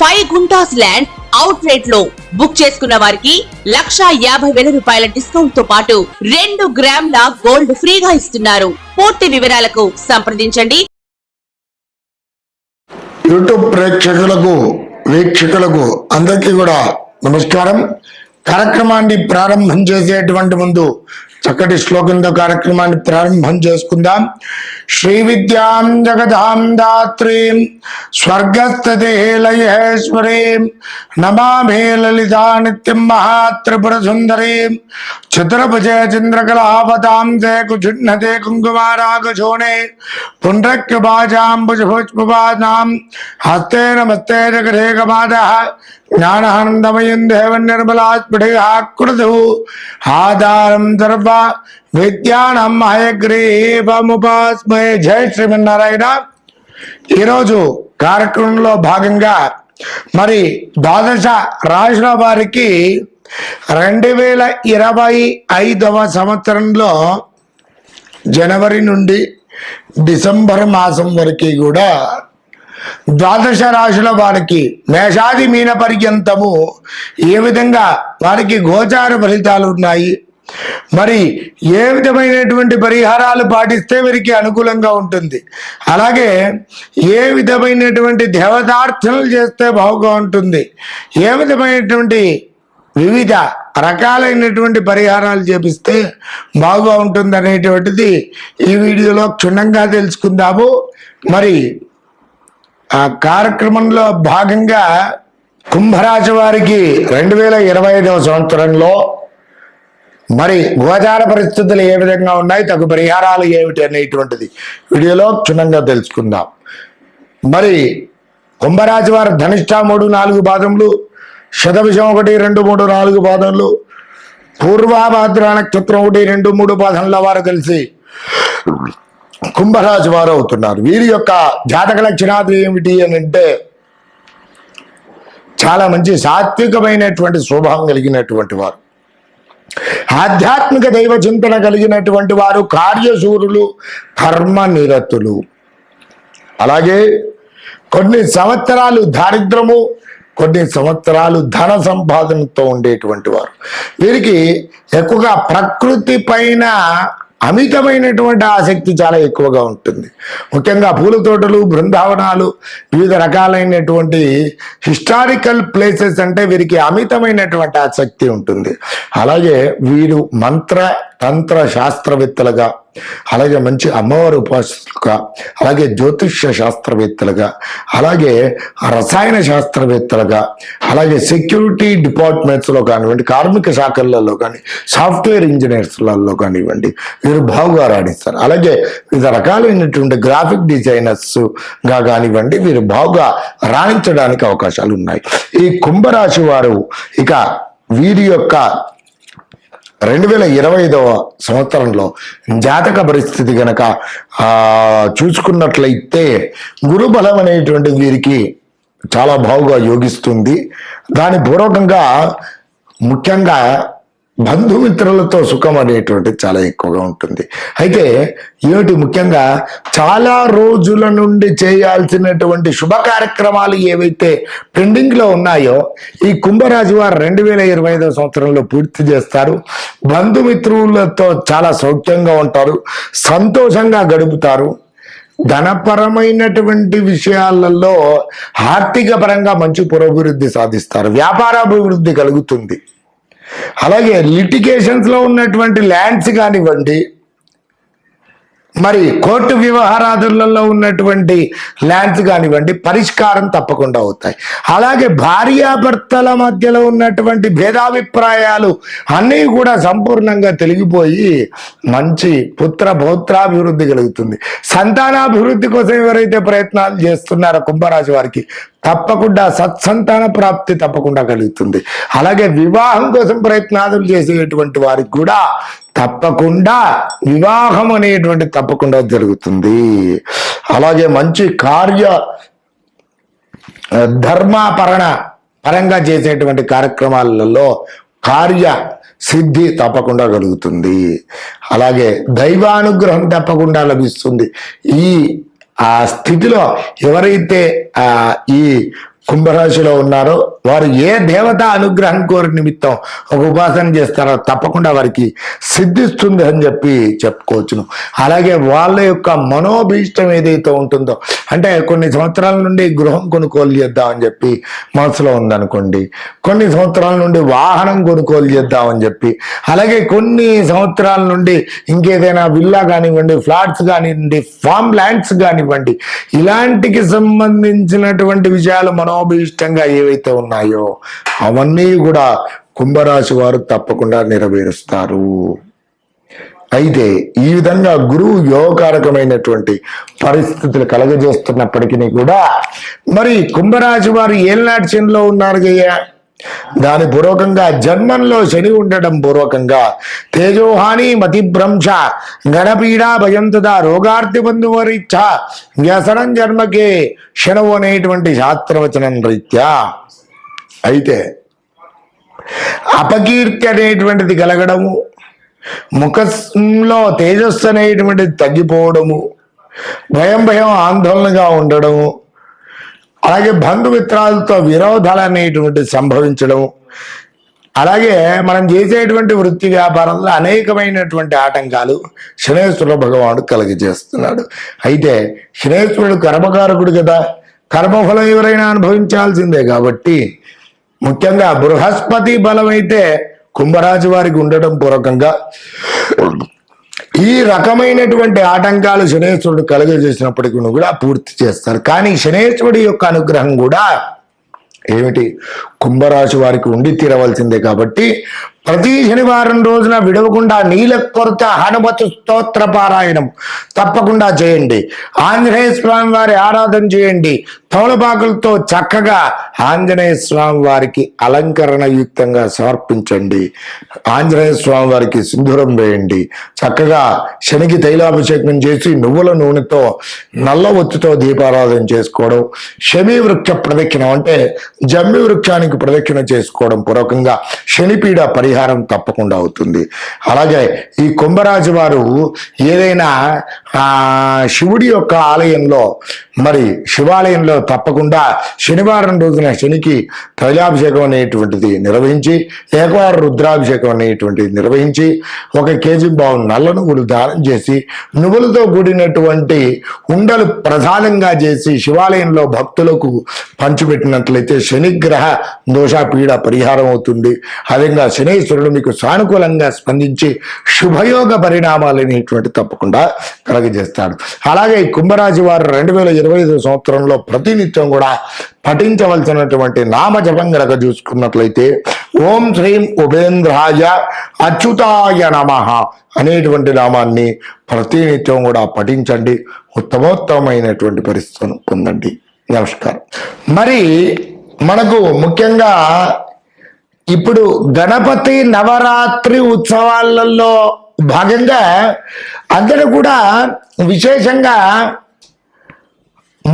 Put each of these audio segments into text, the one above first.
Five guntas land out రేట్లో book చేసుకున్న వారికి లక్షా యాభై వేల రూపాయల డిస్కౌంట్తో పాటు రెండు గ్రాముల గోల్డ్ ఫ్రీగా ఇస్తున్నారు. పూర్తి వివరాలకు సంప్రదించండి. యూట్యూబ్ ప్రేక్షకులకు వీక్షకులకు అందరికీ కూడా నమస్కారం. కార్యక్రమాన్ని ప్రారంభం చేసేటువంటి ముందు చక్కటి శ్లోకంతో కార్యక్రమాన్ని ప్రారంభం చేసుకుందాం. శ్రీ విద్యాం జగదాం దాత్రీం స్వర్గస్థితిలయేశ్వరీం నమామే లలితా నిత్యం మహాత్రిపుర సుందరీం చతురభుజే చంద్రకళావతాం తే కుజున్నతే కుంకుమారాగశోణే పుండ్రక్యపాజాంబుజభుష్పపాదాం హస్తే నమస్తే జగదేకమాదः జ్ఞానానందమయం దేవం నిర్మలాస్ఫుటికాకృతు ఆధారం సర్వ విద్యానం హయగ్రీవముపాస్మయ జయ శ్రీమన్నారాయణ. ఈరోజు కార్యక్రమంలో భాగంగా మరి ద్వాదశ రాశుల వారికి రెండు వేల ఇరవై ఐదవ సంవత్సరంలో జనవరి నుండి డిసెంబర్ మాసం వరకు కూడా ద్వాదశ రాశుల వారికి మేషాది మీన పర్యంతము ఏ విధంగా వారికి గోచార ఫలితాలు ఉన్నాయి? మరి ఏ విధమైనటువంటి పరిహారాలు పాటిస్తే వీరికి అనుకూలంగా ఉంటుంది? అలాగే ఏ విధమైనటువంటి దేవతార్థనలు చేస్తే బాగుగా ఉంటుంది? ఏ విధమైనటువంటి వివిధ రకాలైనటువంటి పరిహారాలు చేపిస్తే బాగా ఉంటుంది అనేటువంటిది ఈ వీడియోలో క్షుణ్ణంగా తెలుసుకుందాము. మరి ఆ కార్యక్రమంలో భాగంగా కుంభరాశి వారికి రెండు వేల ఇరవై ఐదవ సంవత్సరంలో మరి గోచార పరిస్థితులు ఏ విధంగా ఉన్నాయి తగు పరిహారాలు ఏమిటి అనేటువంటిది వీడియోలో క్షుణ్ణంగా తెలుసుకుందాం. మరి కుంభరాశి వారు ధనిష్ట మూడు నాలుగు పాదములు శతవిషం ఒకటి రెండు మూడు నాలుగు పాదములు పూర్వాభాద్ర నక్షత్రం ఒకటి రెండు మూడు పాదంలో వారు కలిసి కుంభరాజు వారు అవుతున్నారు వీరి యొక్క జాతక లక్షణాలు ఏమిటి అని అంటే చాలా మంచి సాత్వికమైనటువంటి స్వభావం కలిగినటువంటి వారు. ఆధ్యాత్మిక దైవ చింతన కలిగినటువంటి వారు కార్యశూరులు కర్మ నిరతులు. అలాగే కొన్ని సంవత్సరాలు దారిద్రము కొన్ని సంవత్సరాలు ధన సంపాదనతో ఉండేటువంటి వారు. వీరికి ఎక్కువగా ప్రకృతి పైన అమితమైనటువంటి ఆసక్తి చాలా ఎక్కువగా ఉంటుంది. ముఖ్యంగా పూల తోటలు బృందావనాలు వివిధ రకాలైనటువంటి హిస్టారికల్ ప్లేసెస్ అంటే వీరికి అమితమైనటువంటి ఆసక్తి ఉంటుంది. అలాగే వీరు మంత్ర తంత్ర శాస్త్రవేత్తలుగా అలాగే మంచి అమ్మవారి ఉపాసకులుగా అలాగే జ్యోతిష్య శాస్త్రవేత్తలుగా అలాగే రసాయన శాస్త్రవేత్తలుగా అలాగే సెక్యూరిటీ డిపార్ట్మెంట్స్లో కానివ్వండి కార్మిక శాఖలలో కానీ సాఫ్ట్వేర్ ఇంజనీర్స్లలో కానివ్వండి వీరు బాగుగా రాణిస్తారు అలాగే వివిధ రకాలైనటువంటి గ్రాఫిక్ డిజైనర్స్గా కానివ్వండి వీరు బాగుగా రాణించడానికి అవకాశాలు ఉన్నాయి ఈ కుంభరాశి వారు ఇక వీరి యొక్క రెండు వేల ఇరవై ఐదవ సంవత్సరంలో జాతక పరిస్థితి గనక చూసుకున్నట్లయితే గురు బలం అనేటువంటి వీరికి చాలా బాగుగా యోగిస్తుంది. దాని పూర్వకంగా ముఖ్యంగా బంధుమిత్రులతో సుఖం అనేటువంటిది చాలా ఎక్కువగా ఉంటుంది. అయితే ఏమిటి ముఖ్యంగా చాలా రోజుల నుండి చేయాల్సినటువంటి శుభ కార్యక్రమాలు ఏవైతే పెండింగ్లో ఉన్నాయో ఈ కుంభరాజు వారు రెండు వేల ఇరవై ఐదో సంవత్సరంలో పూర్తి చేస్తారు. బంధుమిత్రులతో చాలా సౌఖ్యంగా ఉంటారు సంతోషంగా గడుపుతారు. ధనపరమైనటువంటి విషయాలలో ఆర్థిక పరంగా మంచి పురోభివృద్ధి సాధిస్తారు వ్యాపారాభివృద్ధి కలుగుతుంది. అలాగే లిటికేషన్స్లో ఉన్నటువంటి ల్యాండ్స్ కానివ్వండి మరి కోర్టు వ్యవహారాదులలో ఉన్నటువంటి ల్యాండ్స్ కానివ్వండి పరిష్కారం తప్పకుండా అవుతాయి. అలాగే భార్యాభర్తల మధ్యలో ఉన్నటువంటి భేదాభిప్రాయాలు అన్నీ కూడా సంపూర్ణంగా తెలిగిపోయి మంచి పుత్ర పౌత్రాభివృద్ధి కలుగుతుంది. సంతానాభివృద్ధి కోసం ఎవరైతే ప్రయత్నాలు చేస్తున్నారో కుంభరాశి వారికి తప్పకుండా సత్సంతాన ప్రాప్తి తప్పకుండా కలుగుతుంది. అలాగే వివాహం కోసం ప్రయత్నాలు చేసేటువంటి వారికి కూడా తప్పకుండా వివాహం అనేటువంటి తప్పకుండా జరుగుతుంది. అలాగే మంచి కార్య ధర్మాపరణ పరంగా చేసేటువంటి కార్యక్రమాలలో కార్య సిద్ధి తప్పకుండా కలుగుతుంది. అలాగే దైవానుగ్రహం తప్పకుండా లభిస్తుంది. ఈ ఆ స్థితిలో ఎవరైతే ఈ కుంభరాశిలో ఉన్నారో వారు ఏ దేవత అనుగ్రహం కోరి నిమిత్తం ఒక ఉపాసన చేస్తారో తప్పకుండా వారికి సిద్ధిస్తుంది అని చెప్పి చెప్పుకోవచ్చును. అలాగే వాళ్ళ యొక్క మనోభీష్టం ఏదైతే ఉంటుందో అంటే కొన్ని సంవత్సరాల నుండి గృహం కొనుగోలు చేద్దామని చెప్పి మనసులో ఉందనుకోండి కొన్ని సంవత్సరాల నుండి వాహనం కొనుగోలు చేద్దామని చెప్పి అలాగే కొన్ని సంవత్సరాల నుండి ఇంకేదైనా విల్లా కానివ్వండి ఫ్లాట్స్ కానివ్వండి ఫామ్ ల్యాండ్స్ కానివ్వండి ఇలాంటికి సంబంధించినటువంటి విషయాలు మనోభీష్టంగా ఏవైతే ఉన్నాయో అవన్నీ కూడా కుంభరాశి వారు తప్పకుండా నెరవేరుస్తారు. అయితే ఈ విధంగా గురువు యోగకారకమైనటువంటి పరిస్థితులు కలగజేస్తున్నప్పటికీ కూడా మరి కుంభరాశి వారు ఏళ్ళనాటి చిన్నలో ఉన్నారు గయ్యా దాని పూర్వకంగా జన్మంలో శని ఉండడం పూర్వకంగా తేజోహాని మతిభ్రంశ గణపీడా భయంతద రోగార్తి బంధువరీచ్ఛ వ్యసనం జన్మకే శనవు అనేటువంటి శాస్త్రవచనం రీత్యా అయితే అపకీర్తి అనేటువంటిది కలగడము ముఖంలో తేజస్సు అనేటువంటిది తగ్గిపోవడము భయం భయం ఆందోళనగా ఉండడము అలాగే బంధుమిత్రాలతో విరోధాలు అనేటువంటిది సంభవించడం అలాగే మనం చేసేటువంటి వృత్తి వ్యాపారంలో అనేకమైనటువంటి ఆటంకాలు శనేశ్వర భగవానుడు కలిగజేస్తున్నాడు. అయితే శనేశ్వరుడు కర్మకారకుడు కదా కర్మఫలం ఎవరైనా అనుభవించాల్సిందే కాబట్టి ముఖ్యంగా బృహస్పతి బలం అయితే కుంభరాజు వారికి ఉండటం పూర్వకంగా. ఈ రకమైనటువంటి ఆటంకాలు శనేశ్వరుడు కలుగజేసినప్పటికీ కూడా పూర్తి చేస్తారు. కానీ శనేశ్వరుడి యొక్క అనుగ్రహం కూడా ఏమిటి? కుంభరాశి వారికి ఉండి తీరవలసిందే కాబట్టి ప్రతి శనివారం రోజున విడవకుండా నీల కొరత హనుమతు స్తోత్ర పారాయణం తప్పకుండా చేయండి. ఆంజనేయ స్వామి వారి ఆరాధన చేయండి. తౌలపాకులతో చక్కగా ఆంజనేయ స్వామి వారికి అలంకరణ యుక్తంగా సమర్పించండి. ఆంజనేయ స్వామి వారికి సింధూరం వేయండి. చక్కగా శనికి తైలాభిషేకం చేసి నువ్వుల నూనెతో నల్ల ఒత్తితో దీపారాధన చేసుకోవడం శమి వృక్ష ప్రదక్షిణం అంటే జమ్మి వృక్షానికి ప్రదక్షిణ చేసుకోవడం పూర్వకంగా శనిపీడ పరిహారం తప్పకుండా అవుతుంది. అలాగే ఈ కుంభరాశి వారు ఏదైనా ఆ శివుడి యొక్క ఆలయంలో మరి శివాలయంలో తప్పకుండా శనివారం రోజున శనికి తైలాభిషేకం అనేటువంటిది నిర్వహించి ఏకవార రుద్రాభిషేకం అనేటువంటిది నిర్వహించి ఒక కేజీ బావు నల్ల నువ్వులు దానం చేసి నువ్వులతో కూడినటువంటి ఉండలు ప్రధానంగా చేసి శివాలయంలో భక్తులకు పంచిపెట్టినట్లయితే శనిగ్రహ దోషపీడ పరిహారం అవుతుంది. అదేవిధంగా శనీశ్వరుడు మీకు సానుకూలంగా స్పందించి శుభయోగ పరిణామాలు అనేటువంటి తప్పకుండా కలగజేస్తాడు. అలాగే కుంభరాశి వారు రెండు వేల ఇరవై ఐదు సంవత్సరంలో ప్రతినిత్యం కూడా పఠించవలసినటువంటి నామజపం గనక చూసుకున్నట్లయితే ఓం శ్రీం ఉపేంద్రాయ అచ్యుతాయ నమ అనేటువంటి నామాన్ని ప్రతినిత్యం కూడా పఠించండి. ఉత్తమోత్తమైనటువంటి పరిస్థితులను పొందండి. నమస్కారం. మరి మనకు ముఖ్యంగా ఇప్పుడు గణపతి నవరాత్రి ఉత్సవాలలో భాగంగా అందరూ కూడా విశేషంగా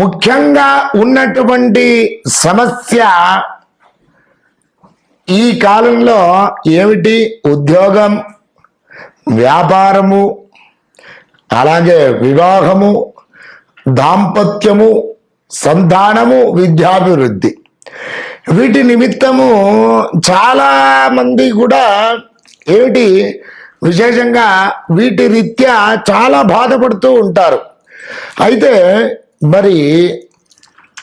ముఖ్యంగా ఉన్నటువంటి సమస్య ఈ కాలంలో ఏమిటి? ఉద్యోగం వ్యాపారము అలాగే వివాహము దాంపత్యము సంతానము విద్యాభివృద్ధి. వీటి నిమిత్తము చాలా మంది కూడా ఏమిటి? విశేషంగా వీటి రీత్యా చాలా బాధపడుతూ ఉంటారు. అయితే మరి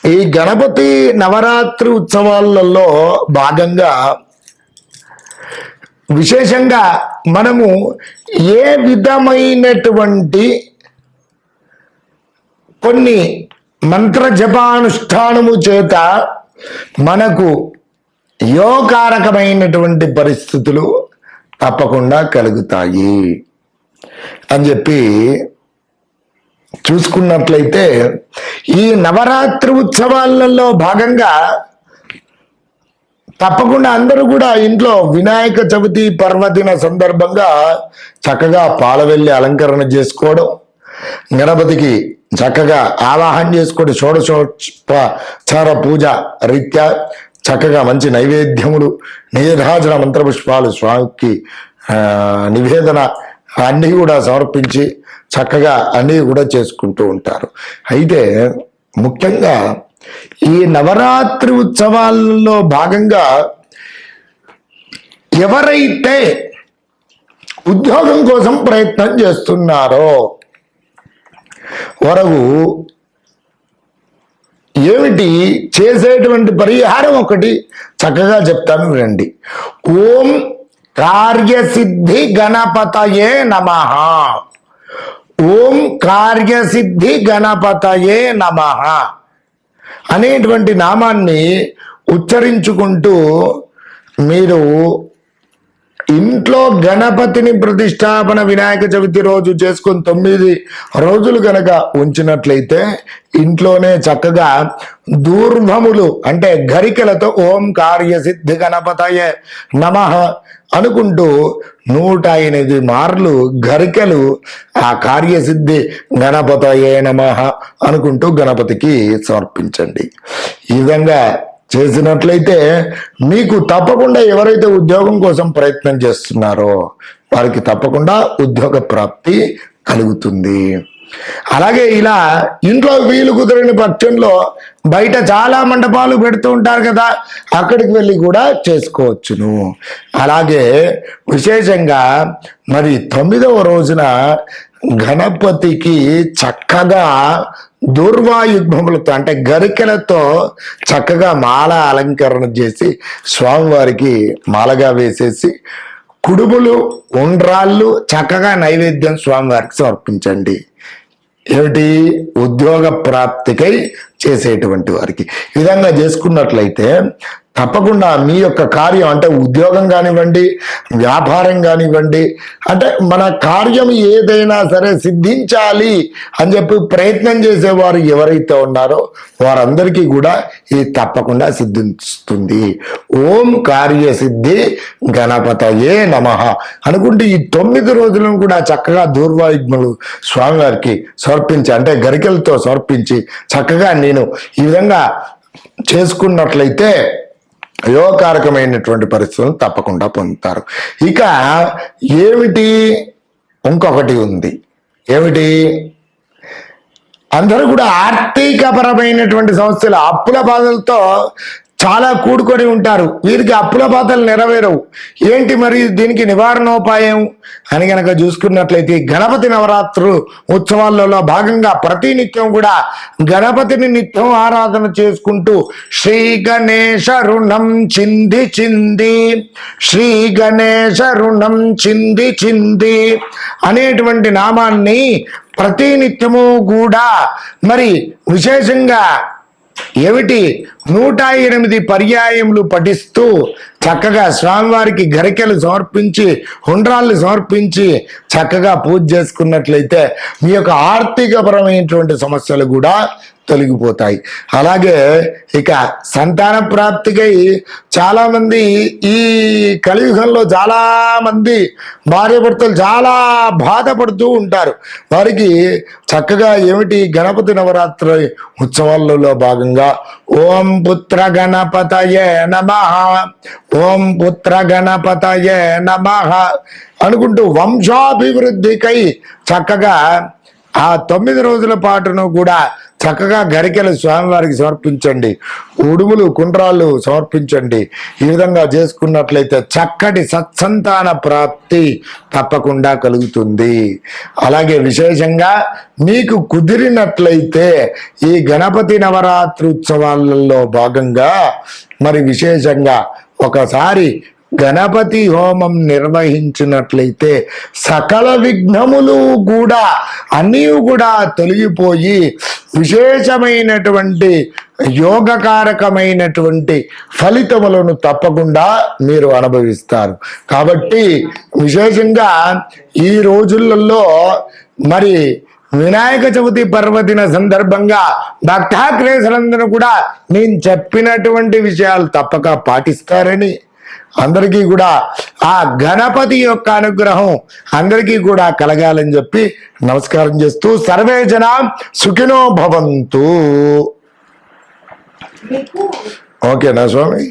ఈ గణపతి నవరాత్రి ఉత్సవాలలో భాగంగా విశేషంగా మనము ఏ విధమైనటువంటి కొన్ని మంత్ర జపానుష్ఠానము చేత మనకు యోకారకమైనటువంటి పరిస్థితులు తప్పకుండా కలుగుతాయి అని చెప్పి చూసుకున్నట్లయితే ఈ నవరాత్రి ఉత్సవాలలో భాగంగా తప్పకుండా అందరూ కూడా ఇంట్లో వినాయక చవితి పర్వదిన సందర్భంగా చక్కగా పాలవెల్లి అలంకరణ చేసుకోవడం గణపతికి చక్కగా ఆవాహన చేసుకోవడం షోడశోచార పూజ రీత్యా చక్కగా మంచి నైవేద్యములు నీరాజన మంత్రపుష్పాలు స్వామికి నివేదన అన్నీ కూడా సమర్పించి చక్కగా అన్నీ కూడా చేసుకుంటూ ఉంటారు. అయితే ముఖ్యంగా ఈ నవరాత్రి ఉత్సవాల్లో భాగంగా ఎవరైతే ఉద్యోగం కోసం ప్రయత్నం చేస్తున్నారో వరకు ఏమిటి? చేసేటువంటి పరిహారం ఒకటి చక్కగా చెప్తాను వినండి. ఓం కార్యసిద్ధి గణపతయే నమ. ఓం కార్యసిద్ధి గణపతయే నమ అనేటువంటి నామాన్ని ఉచ్చరించుకుంటూ మీరు ఇంట్లో గణపతిని ప్రతిష్టాపన వినాయక చవితి రోజు చేసుకుని తొమ్మిది రోజులు గనక ఉంచినట్లయితే ఇంట్లోనే చక్కగా దూర్భములు అంటే గరికలతో ఓం కార్యసిద్ధి గణపతయ నమ అనుకుంటూ నూట ఎనిమిది మార్లు గరికలు ఆ కార్యసిద్ధి గణపతయే నమ అనుకుంటూ గణపతికి సమర్పించండి. ఈ విధంగా చేసినట్లయితే మీకు తప్పకుండా ఎవరైతే ఉద్యోగం కోసం ప్రయత్నం చేస్తున్నారో వారికి తప్పకుండా ఉద్యోగ ప్రాప్తి కలుగుతుంది. అలాగే ఇలా ఇంట్లో వీలు కుదిరిన పక్షంలో బయట చాలా మండపాలు పెడుతూ ఉంటారు కదా అక్కడికి వెళ్ళి కూడా చేసుకోవచ్చును. అలాగే విశేషంగా మరి తొమ్మిదవ రోజున గణపతికి చక్కగా దూర్వాయుగ్మములతో అంటే గరికెలతో చక్కగా మాల అలంకరణ చేసి స్వామివారికి మాలగా వేసేసి కుడుములు ఉండ్రాళ్ళు చక్కగా నైవేద్యం స్వామివారికి సమర్పించండి. ఏమిటి? ఉద్యోగ ప్రాప్తికై చేసేటువంటి వారికి. విధంగా చేసుకున్నట్లయితే తప్పకుండా మీ యొక్క కార్యం అంటే ఉద్యోగం కానివ్వండి వ్యాపారం కానివ్వండి అంటే మన కార్యం ఏదైనా సరే సిద్ధించాలి అని చెప్పి ప్రయత్నం చేసేవారు ఎవరైతే ఉన్నారో వారందరికీ కూడా ఇది తప్పకుండా సిద్ధిస్తుంది. ఓం కార్యసిద్ధి గణపతయే నమ అనుకుంటే ఈ తొమ్మిది రోజులను కూడా చక్కగా దూర్వాయుగ్మలు స్వామివారికి సమర్పించి అంటే గరికలతో సమర్పించి చక్కగా నేను ఈ విధంగా చేసుకున్నట్లయితే యోగకారకమైనటువంటి పరిస్థితులను తప్పకుండా పొందుతారు. ఇక ఏమిటి? ఇంకొకటి ఉంది. ఏమిటి? అందరూ కూడా ఆర్థికపరమైనటువంటి సమస్యలు అప్పుల బాధలతో చాలా కూడుకొని ఉంటారు. వీరికి అప్పుల బాధలు నెరవేరవు. ఏంటి మరి దీనికి నివారణోపాయం? అని గనక చూసుకున్నట్లయితే గణపతి నవరాత్రు ఉత్సవాలలో భాగంగా ప్రతి నిత్యం కూడా గణపతిని నిత్యం ఆరాధన చేసుకుంటూ శ్రీ గణేశ రుణం చింది చింది శ్రీ గణేశ రుణం చింది చింది అనేటువంటి నామాన్ని ప్రతి నిత్యము కూడా మరి విశేషంగా ఏమిటి? నూట ఎనిమిది పర్యాయములు పఠిస్తూ చక్కగా స్వామివారికి గరికెలు సమర్పించి హుండ్రాళ్ళు సమర్పించి చక్కగా పూజ చేసుకున్నట్లయితే మీ యొక్క ఆర్థికపరమైనటువంటి సమస్యలు కూడా తొలగిపోతాయి. అలాగే ఇక సంతాన ప్రాప్తికై చాలామంది ఈ కలియుగంలో చాలా మంది భార్యాభర్తలు చాలా బాధపడుతూ ఉంటారు. వారికి చక్కగా ఏమిటి గణపతి నవరాత్రి ఉత్సవాలలో భాగంగా ఓం పుత్ర గణపతయే నమ ఓం పుత్ర గణపతయే నమ అనుకుంటూ వంశాభివృద్ధికై చక్కగా ఆ తొమ్మిది రోజుల పాటును కూడా చక్కగా గరికెలు స్వామివారికి సమర్పించండి. ఉడుములు కుండ్రాళ్ళు సమర్పించండి. ఈ విధంగా చేసుకున్నట్లయితే చక్కటి సత్సంతాన ప్రాప్తి తప్పకుండా కలుగుతుంది. అలాగే విశేషంగా మీకు కుదిరినట్లయితే ఈ గణపతి నవరాత్రి ఉత్సవాలలో భాగంగా మరి విశేషంగా ఒకసారి గణపతి హోమం నిర్వహించినట్లయితే సకల విఘ్నములు కూడా అన్నీ కూడా తొలగిపోయి విశేషమైనటువంటి యోగకారకమైనటువంటి ఫలితములను తప్పకుండా మీరు అనుభవిస్తారు. కాబట్టి విశేషంగా ఈ రోజులలో మరి వినాయక చవితి పర్వదిన సందర్భంగా భక్తాక్రేసులందరూ కూడా నేను చెప్పినటువంటి విషయాలు తప్పక పాటిస్తారని అందరికీ కూడా ఆ గణపతి యొక్క అనుగ్రహం అందరికీ కూడా కలగాలని చెప్పి నమస్కారం చేస్తూ సర్వే జన సుఖినో భవంతు. ఓకేనా స్వామి.